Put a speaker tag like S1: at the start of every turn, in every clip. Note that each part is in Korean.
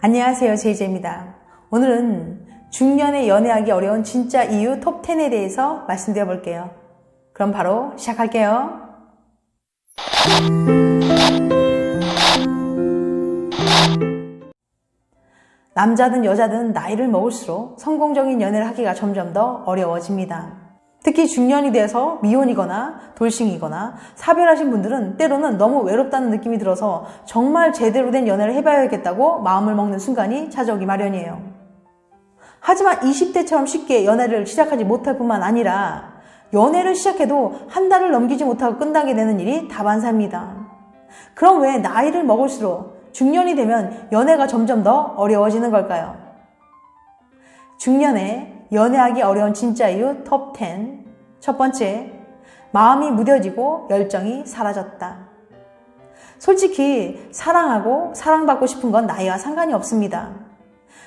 S1: 안녕하세요. 제이제입니다. 오늘은 중년에 연애하기 어려운 진짜 이유 톱 10에 대해서 말씀드려 볼게요. 그럼 바로 시작할게요. 남자든 여자든 나이를 먹을수록 성공적인 연애를 하기가 점점 더 어려워집니다. 특히 중년이 돼서 미혼이거나 돌싱이거나 사별하신 분들은 때로는 너무 외롭다는 느낌이 들어서 정말 제대로 된 연애를 해봐야겠다고 마음을 먹는 순간이 찾아오기 마련이에요. 하지만 20대처럼 쉽게 연애를 시작하지 못할 뿐만 아니라 연애를 시작해도 한 달을 넘기지 못하고 끝나게 되는 일이 다반사입니다. 그럼 왜 나이를 먹을수록 중년이 되면 연애가 점점 더 어려워지는 걸까요? 중년에 연애하기 어려운 진짜 이유 톱 10. 첫 번째, 마음이 무뎌지고 열정이 사라졌다. 솔직히 사랑하고 사랑받고 싶은 건 나이와 상관이 없습니다.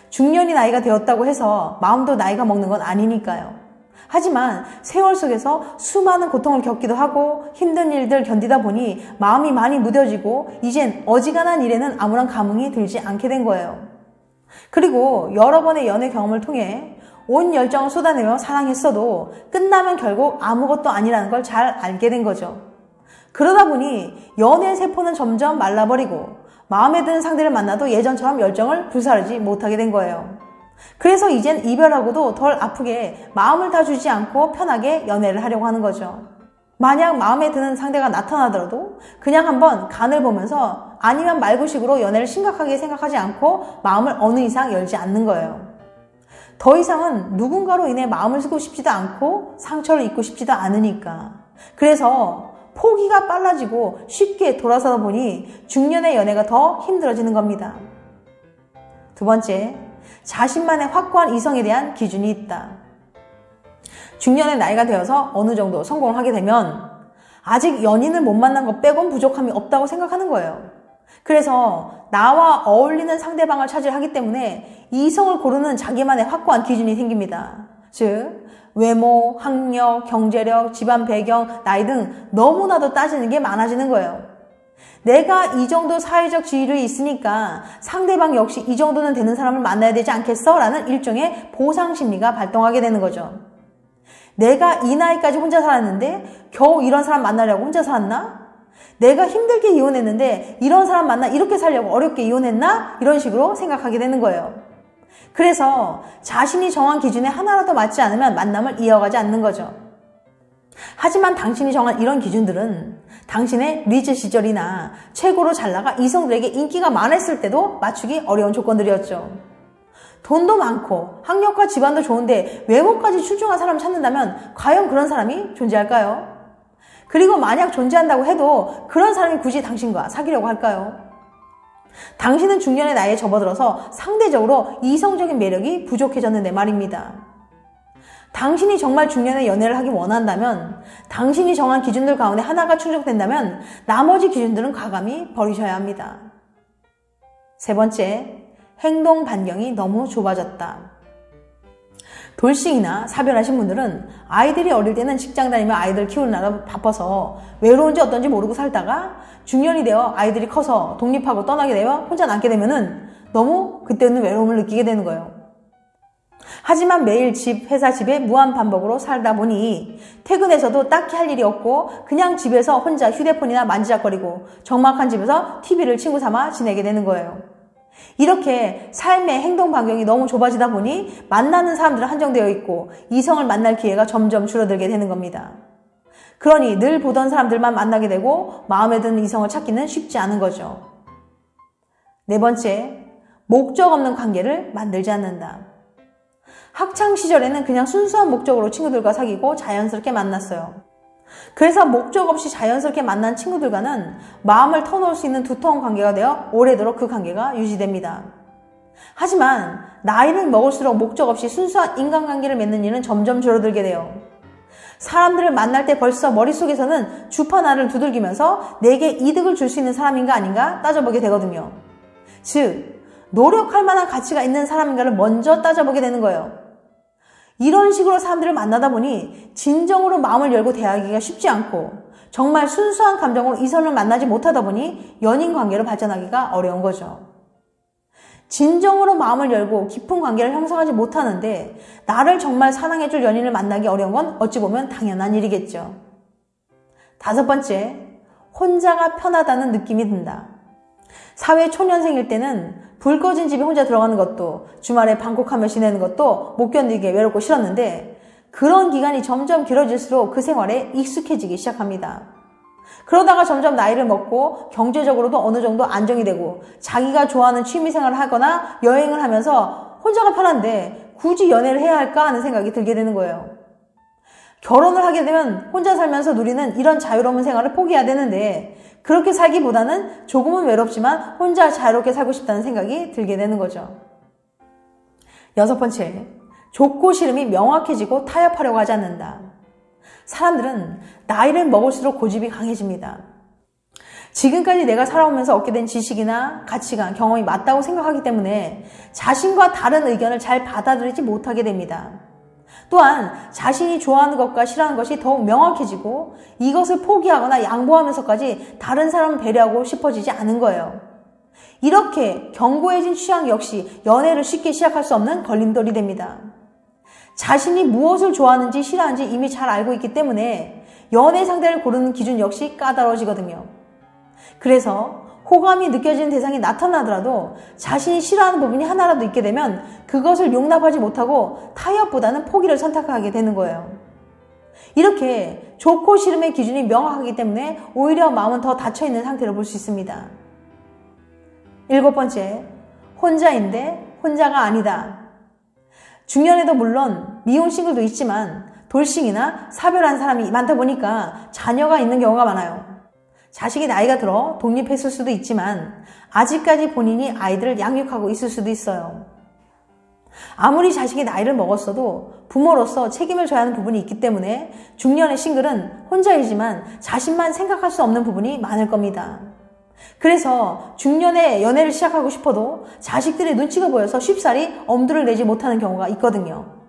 S1: 중년이 나이가 되었다고 해서 마음도 나이가 먹는 건 아니니까요. 하지만 세월 속에서 수많은 고통을 겪기도 하고 힘든 일들 견디다 보니 마음이 많이 무뎌지고 이젠 어지간한 일에는 아무런 감흥이 들지 않게 된 거예요. 그리고 여러 번의 연애 경험을 통해 온 열정을 쏟아내며 사랑했어도 끝나면 결국 아무것도 아니라는 걸 잘 알게 된 거죠. 그러다 보니 연애 세포는 점점 말라버리고 마음에 드는 상대를 만나도 예전처럼 열정을 불사르지 못하게 된 거예요. 그래서 이젠 이별하고도 덜 아프게 마음을 다 주지 않고 편하게 연애를 하려고 하는 거죠. 만약 마음에 드는 상대가 나타나더라도 그냥 한번 간을 보면서 아니면 말고식으로 연애를 심각하게 생각하지 않고 마음을 어느 이상 열지 않는 거예요. 더 이상은 누군가로 인해 마음을 쓰고 싶지도 않고 상처를 입고 싶지도 않으니까. 그래서 포기가 빨라지고 쉽게 돌아서다 보니 중년의 연애가 더 힘들어지는 겁니다. 두 번째, 자신만의 확고한 이성에 대한 기준이 있다. 중년의 나이가 되어서 어느 정도 성공을 하게 되면 아직 연인을 못 만난 것 빼곤 부족함이 없다고 생각하는 거예요. 그래서 나와 어울리는 상대방을 차지하기 때문에 이성을 고르는 자기만의 확고한 기준이 생깁니다. 즉, 외모, 학력, 경제력, 집안 배경, 나이 등 너무나도 따지는 게 많아지는 거예요. 내가 이 정도 사회적 지위를 있으니까 상대방 역시 이 정도는 되는 사람을 만나야 되지 않겠어? 라는 일종의 보상 심리가 발동하게 되는 거죠. 내가 이 나이까지 혼자 살았는데 겨우 이런 사람 만나려고 혼자 살았나? 내가 힘들게 이혼했는데 이런 사람 만나 이렇게 살려고 어렵게 이혼했나? 이런 식으로 생각하게 되는 거예요. 그래서 자신이 정한 기준에 하나라도 맞지 않으면 만남을 이어가지 않는 거죠. 하지만 당신이 정한 이런 기준들은 당신의 리즈 시절이나 최고로 잘 나가 이성들에게 인기가 많았을 때도 맞추기 어려운 조건들이었죠. 돈도 많고 학력과 집안도 좋은데 외모까지 출중한 사람을 찾는다면 과연 그런 사람이 존재할까요? 그리고 만약 존재한다고 해도 그런 사람이 굳이 당신과 사귀려고 할까요? 당신은 중년의 나이에 접어들어서 상대적으로 이성적인 매력이 부족해졌는데 말입니다. 당신이 정말 중년의 연애를 하기 원한다면 당신이 정한 기준들 가운데 하나가 충족된다면 나머지 기준들은 과감히 버리셔야 합니다. 세 번째, 행동 반경이 너무 좁아졌다. 돌싱이나 사별하신 분들은 아이들이 어릴 때는 직장 다니며 아이들 키우느라 바빠서 외로운지 어떤지 모르고 살다가 중년이 되어 아이들이 커서 독립하고 떠나게 되어 혼자 남게 되면은 너무 그때는 외로움을 느끼게 되는 거예요. 하지만 매일 집, 회사 집에 무한 반복으로 살다 보니 퇴근해서도 딱히 할 일이 없고 그냥 집에서 혼자 휴대폰이나 만지작거리고 적막한 집에서 TV를 친구 삼아 지내게 되는 거예요. 이렇게 삶의 행동 반경이 너무 좁아지다 보니 만나는 사람들은 한정되어 있고 이성을 만날 기회가 점점 줄어들게 되는 겁니다. 그러니 늘 보던 사람들만 만나게 되고 마음에 드는 이성을 찾기는 쉽지 않은 거죠. 네 번째, 목적 없는 관계를 만들지 않는다. 학창 시절에는 그냥 순수한 목적으로 친구들과 사귀고 자연스럽게 만났어요. 그래서 목적 없이 자연스럽게 만난 친구들과는 마음을 터놓을 수 있는 두터운 관계가 되어 오래도록 그 관계가 유지됩니다. 하지만 나이를 먹을수록 목적 없이 순수한 인간관계를 맺는 일은 점점 줄어들게 돼요. 사람들을 만날 때 벌써 머릿속에서는 알을 두들기면서 내게 이득을 줄 수 있는 사람인가 아닌가 따져보게 되거든요. 즉, 노력할 만한 가치가 있는 사람인가를 먼저 따져보게 되는 거예요. 이런 식으로 사람들을 만나다 보니 진정으로 마음을 열고 대하기가 쉽지 않고 정말 순수한 감정으로 이성을 만나지 못하다 보니 연인 관계로 발전하기가 어려운 거죠. 진정으로 마음을 열고 깊은 관계를 형성하지 못하는데 나를 정말 사랑해줄 연인을 만나기 어려운 건 어찌 보면 당연한 일이겠죠. 다섯 번째, 혼자가 편하다는 느낌이 든다. 사회 초년생일 때는 불 꺼진 집에 혼자 들어가는 것도 주말에 방콕하며 지내는 것도 못 견디게 외롭고 싫었는데 그런 기간이 점점 길어질수록 그 생활에 익숙해지기 시작합니다. 그러다가 점점 나이를 먹고 경제적으로도 어느 정도 안정이 되고 자기가 좋아하는 취미 생활을 하거나 여행을 하면서 혼자가 편한데 굳이 연애를 해야 할까 하는 생각이 들게 되는 거예요. 결혼을 하게 되면 혼자 살면서 누리는 이런 자유로운 생활을 포기해야 되는데 그렇게 살기보다는 조금은 외롭지만 혼자 자유롭게 살고 싶다는 생각이 들게 되는 거죠. 여섯 번째, 좋고 싫음이 명확해지고 타협하려고 하지 않는다. 사람들은 나이를 먹을수록 고집이 강해집니다. 지금까지 내가 살아오면서 얻게 된 지식이나 가치관, 경험이 맞다고 생각하기 때문에 자신과 다른 의견을 잘 받아들이지 못하게 됩니다. 또한 자신이 좋아하는 것과 싫어하는 것이 더욱 명확해지고 이것을 포기하거나 양보하면서까지 다른 사람을 배려하고 싶어지지 않은 거예요. 이렇게 견고해진 취향 역시 연애를 쉽게 시작할 수 없는 걸림돌이 됩니다. 자신이 무엇을 좋아하는지 싫어하는지 이미 잘 알고 있기 때문에 연애 상대를 고르는 기준 역시 까다로워지거든요. 그래서 호감이 느껴지는 대상이 나타나더라도 자신이 싫어하는 부분이 하나라도 있게 되면 그것을 용납하지 못하고 타협보다는 포기를 선택하게 되는 거예요. 이렇게 좋고 싫음의 기준이 명확하기 때문에 오히려 마음은 더 닫혀있는 상태를 볼수 있습니다. 일곱 번째, 혼자인데 혼자가 아니다. 중년에도 물론 미혼 싱글도 있지만 돌싱이나 사별한 사람이 많다 보니까 자녀가 있는 경우가 많아요. 자식이 나이가 들어 독립했을 수도 있지만 아직까지 본인이 아이들을 양육하고 있을 수도 있어요. 아무리 자식이 나이를 먹었어도 부모로서 책임을 져야 하는 부분이 있기 때문에 중년의 싱글은 혼자이지만 자신만 생각할 수 없는 부분이 많을 겁니다. 그래서 중년에 연애를 시작하고 싶어도 자식들의 눈치가 보여서 쉽사리 엄두를 내지 못하는 경우가 있거든요.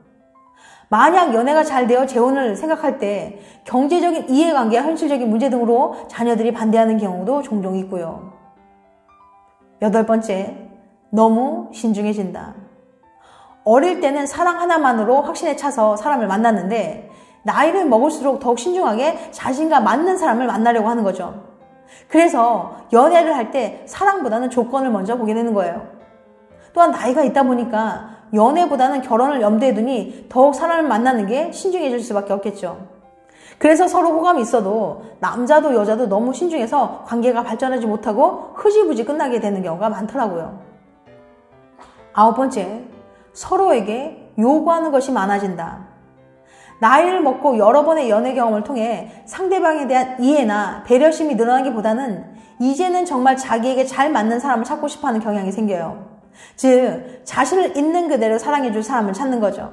S1: 만약 연애가 잘 되어 재혼을 생각할 때 경제적인 이해관계와 현실적인 문제 등으로 자녀들이 반대하는 경우도 종종 있고요. 여덟 번째, 너무 신중해진다. 어릴 때는 사랑 하나만으로 확신에 차서 사람을 만났는데 나이를 먹을수록 더욱 신중하게 자신과 맞는 사람을 만나려고 하는 거죠. 그래서 연애를 할 때 사랑보다는 조건을 먼저 보게 되는 거예요. 또한 나이가 있다 보니까 연애보다는 결혼을 염두에 두니 더욱 사람을 만나는 게 신중해질 수밖에 없겠죠. 그래서 서로 호감이 있어도 남자도 여자도 너무 신중해서 관계가 발전하지 못하고 흐지부지 끝나게 되는 경우가 많더라고요. 아홉 번째, 서로에게 요구하는 것이 많아진다. 나이를 먹고 여러 번의 연애 경험을 통해 상대방에 대한 이해나 배려심이 늘어나기보다는 이제는 정말 자기에게 잘 맞는 사람을 찾고 싶어 하는 경향이 생겨요. 즉, 자신을 있는 그대로 사랑해줄 사람을 찾는 거죠.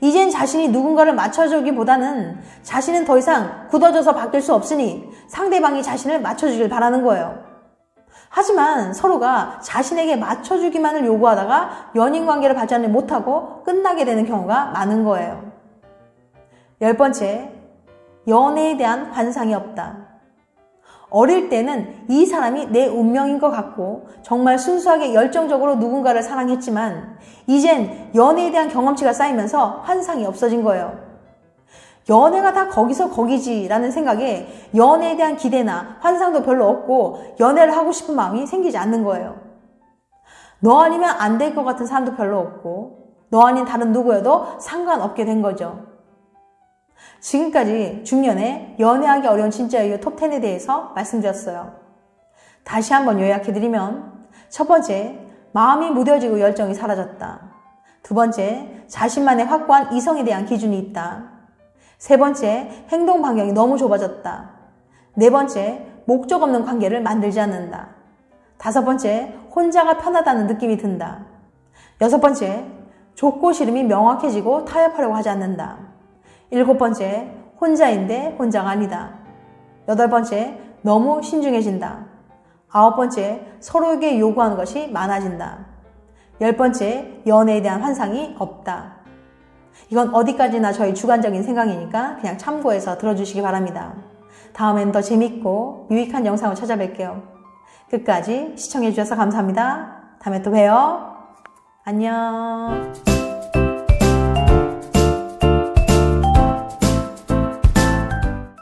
S1: 이젠 자신이 누군가를 맞춰주기보다는 자신은 더 이상 굳어져서 바뀔 수 없으니 상대방이 자신을 맞춰주길 바라는 거예요. 하지만 서로가 자신에게 맞춰주기만을 요구하다가 연인 관계를 발전을 못하고 끝나게 되는 경우가 많은 거예요. 열 번째, 연애에 대한 환상이 없다. 어릴 때는 이 사람이 내 운명인 것 같고 정말 순수하게 열정적으로 누군가를 사랑했지만 이젠 연애에 대한 경험치가 쌓이면서 환상이 없어진 거예요. 연애가 다 거기서 거기지라는 생각에 연애에 대한 기대나 환상도 별로 없고 연애를 하고 싶은 마음이 생기지 않는 거예요. 너 아니면 안 될 것 같은 사람도 별로 없고 너 아닌 다른 누구여도 상관없게 된 거죠. 지금까지 중년에 연애하기 어려운 진짜 이유 톱10에 대해서 말씀드렸어요. 다시 한번 요약해드리면 첫 번째, 마음이 무뎌지고 열정이 사라졌다. 두 번째, 자신만의 확고한 이성에 대한 기준이 있다. 세 번째, 행동 반경이 너무 좁아졌다. 네 번째, 목적 없는 관계를 만들지 않는다. 다섯 번째, 혼자가 편하다는 느낌이 든다. 여섯 번째, 좋고 싫음이 명확해지고 타협하려고 하지 않는다. 일곱 번째, 혼자인데 혼자가 아니다. 여덟 번째, 너무 신중해진다. 아홉 번째, 서로에게 요구하는 것이 많아진다. 열 번째, 연애에 대한 환상이 없다. 이건 어디까지나 저희 주관적인 생각이니까 그냥 참고해서 들어주시기 바랍니다. 다음엔 더 재밌고 유익한 영상을 찾아뵐게요. 끝까지 시청해주셔서 감사합니다. 다음에 또 봬요. 안녕.